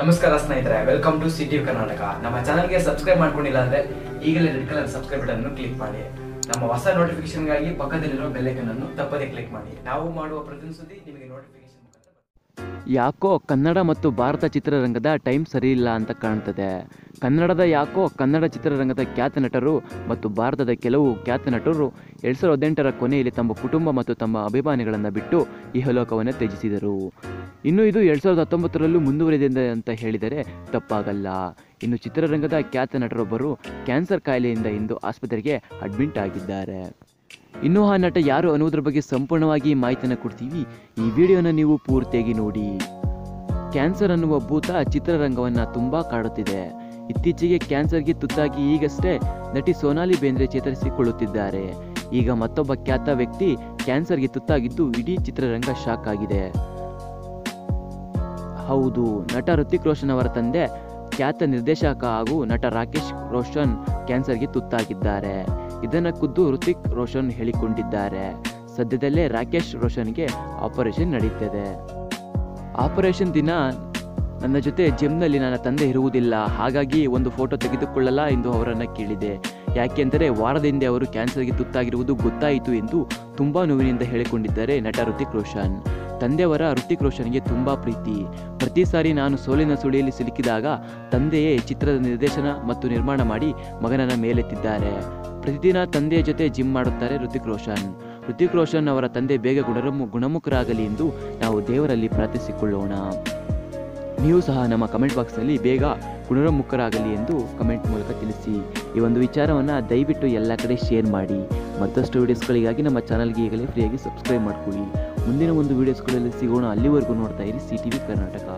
ನಮಸ್ಕಾರ ಸ್ನೇಹಿತರೆ welcome to city Karnataka ನಮ್ಮ ಚಾನಲ್ಗೆ ಸಬ್ಸ್ಕ್ರೈಬ್ ಮಾಡ್ಕೊಂಡಿಲ್ಲ ಅಂದ್ರೆ ಈಗಲೇ ರೆಡ್ ಕಲರ್ ಸಬ್ಸ್ಕ್ರೈಬ್ ಬಟನ್ ಅನ್ನು ಕ್ಲಿಕ್ ಮಾಡಿ. ನಮ್ಮ ಹೊಸ ನೋಟಿಫಿಕೇಶನ್ಗಾಗಿ ಪಕ್ಕದಲ್ಲಿರೋ ಬೆಲ್ಲೈಕನ್ ಅನ್ನು ತಪ್ಪದೇ ಕ್ಲಿಕ್ ಮಾಡಿ. ನಾವು ಮಾಡುವ ಪ್ರತಿ ಸುದ್ದಿ ನಿಮಗೆ ನೋಟಿಫಿಕೇಶನ್. ಯಾಕೋ ಕನ್ನಡ ಮತ್ತು ಭಾರತ ಚಿತ್ರರಂಗದ ಟೈಮ್ ಸರಿಯಿಲ್ಲ ಅಂತ ಕಾಣ್ತದೆ. ಕನ್ನಡದ ಯಾಕೋ ಕನ್ನಡ ಚಿತ್ರರಂಗದ ಖ್ಯಾತ ನಟರು ಮತ್ತು ಭಾರತದ ಕೆಲವು ಖ್ಯಾತ ನಟರು ಎರಡು ಸಾವಿರದ ಹದಿನೆಂಟರ ಕೊನೆಯಲ್ಲಿ ತಮ್ಮ ಕುಟುಂಬ ಮತ್ತು ತಮ್ಮ ಅಭಿಮಾನಿಗಳನ್ನು ಬಿಟ್ಟು ಇಹಲೋಕವನ್ನು ತ್ಯಜಿಸಿದರು. ಇನ್ನು ಇದು ಎರಡ್ ಸಾವಿರದ ಹತ್ತೊಂಬತ್ತರಲ್ಲೂ ಮುಂದುವರಿದಿದೆ ಅಂತ ಹೇಳಿದರೆ ತಪ್ಪಾಗಲ್ಲ. ಇನ್ನು ಚಿತ್ರರಂಗದ ಖ್ಯಾತ ನಟರೊಬ್ಬರು ಕ್ಯಾನ್ಸರ್ ಕಾಯಿಲೆಯಿಂದ ಇಂದು ಆಸ್ಪತ್ರೆಗೆ ಅಡ್ಮಿಟ್ ಆಗಿದ್ದಾರೆ. ಇನ್ನು ಆ ನಟ ಯಾರು ಅನ್ನೋದ್ರ ಬಗ್ಗೆ ಸಂಪೂರ್ಣವಾಗಿ ಮಾಹಿತಿಯನ್ನು ಕೊಡ್ತೀವಿ. ಈ ವಿಡಿಯೋನ ನೀವು ಪೂರ್ತಿಯಾಗಿ ನೋಡಿ. ಕ್ಯಾನ್ಸರ್ ಅನ್ನುವ ಭೂತ ಚಿತ್ರರಂಗವನ್ನು ತುಂಬ ಕಾಡುತ್ತಿದೆ. ಇತ್ತೀಚೆಗೆ ಕ್ಯಾನ್ಸರ್ಗೆ ತುತ್ತಾಗಿ ಈಗಷ್ಟೇ ನಟಿ ಸೋನಾಲಿ ಬೇಂದ್ರೆ ಚೇತರಿಸಿಕೊಳ್ಳುತ್ತಿದ್ದಾರೆ. ಈಗ ಮತ್ತೊಬ್ಬ ಖ್ಯಾತ ವ್ಯಕ್ತಿ ಕ್ಯಾನ್ಸರ್ಗೆ ತುತ್ತಾಗಿದ್ದು ಇಡೀ ಚಿತ್ರರಂಗ ಶಾಕ್ ಆಗಿದೆ. ಹೌದು. ನಟ ಋತಿಕ್ ರೋಷನ್ ಅವರ ತಂದೆ, ಖ್ಯಾತ ನಿರ್ದೇಶಕ ಹಾಗೂ ನಟ ರಾಕೇಶ್ ರೋಷನ್ ಕ್ಯಾನ್ಸರ್ಗೆ ತುತ್ತಾಗಿದ್ದಾರೆ. ಇದನ್ನು ಖುದ್ದು ಋತಿಕ್ ರೋಷನ್ ಹೇಳಿಕೊಂಡಿದ್ದಾರೆ. ಸದ್ಯದಲ್ಲೇ ರಾಕೇಶ್ ರೋಷನ್ಗೆ ಆಪರೇಷನ್ ನಡೀತದೆ. ಆಪರೇಷನ್ ದಿನ ನನ್ನ ಜೊತೆ ಜಿಮ್ನಲ್ಲಿ ನನ್ನ ತಂದೆ ಇರುವುದಿಲ್ಲ. ಹಾಗಾಗಿ ಒಂದು ಫೋಟೋ ತೆಗೆದುಕೊಳ್ಳಲ್ಲ ಎಂದು ಅವರನ್ನು ಕೇಳಿದೆ. ಯಾಕೆಂದರೆ ವಾರದ ಹಿಂದೆ ಅವರು ಕ್ಯಾನ್ಸರ್ಗೆ ತುತ್ತಾಗಿರುವುದು ಗೊತ್ತಾಯಿತು ಎಂದು ತುಂಬ ನೋವಿನಿಂದ ಹೇಳಿಕೊಂಡಿದ್ದಾರೆ ನಟ ಋತಿಕ್ ರೋಷನ್. ತಂದೆಯವರ ಋತಿಕ್ ರೋಷನ್ಗೆ ತುಂಬ ಪ್ರೀತಿ. ಪ್ರತಿ ಸಾರಿ ನಾನು ಸೋಲಿನ ಸುಳಿಯಲ್ಲಿ ಸಿಲುಕಿದಾಗ ತಂದೆಯೇ ಚಿತ್ರದ ನಿರ್ದೇಶನ ಮತ್ತು ನಿರ್ಮಾಣ ಮಾಡಿ ಮಗನನ್ನ ಮೇಲೆತ್ತಿದ್ದಾರೆ. ಪ್ರತಿದಿನ ತಂದೆಯ ಜೊತೆ ಜಿಮ್ ಮಾಡುತ್ತಾರೆ ಋತಿಕ್ ರೋಷನ್ ಋತಿಕ್ ರೋಷನ್ ಅವರ ತಂದೆ ಬೇಗ ಗುಣಮು ಗುಣಮುಖರಾಗಲಿ ಎಂದು ನಾವು ದೇವರಲ್ಲಿ ಪ್ರಾರ್ಥಿಸಿಕೊಳ್ಳೋಣ. ನೀವು ಸಹ ನಮ್ಮ ಕಮೆಂಟ್ ಬಾಕ್ಸ್ನಲ್ಲಿ ಬೇಗ ಗುಣರಮುಖರಾಗಲಿ ಎಂದು ಕಮೆಂಟ್ ಮೂಲಕ ತಿಳಿಸಿ. ಈ ಒಂದು ವಿಚಾರವನ್ನು ದಯವಿಟ್ಟು ಎಲ್ಲ ಕಡೆ ಶೇರ್ ಮಾಡಿ. ಮತ್ತಷ್ಟು ವಿಡಿಯೋಸ್ಗಳಿಗಾಗಿ ನಮ್ಮ ಚಾನಲ್ಗೆ ಈಗಲೇ ಫ್ರೀಯಾಗಿ ಸಬ್ಸ್ಕ್ರೈಬ್ ಮಾಡ್ಕೊಳ್ಳಿ. ಮುಂದಿನ ಒಂದು ವಿಡಿಯೋಸ್ಗಳಲ್ಲಿ ಸಿಗೋಣ. ಅಲ್ಲಿವರೆಗೂ ನೋಡ್ತಾ ಇರಿ ಸಿ ಟಿ ಕರ್ನಾಟಕ.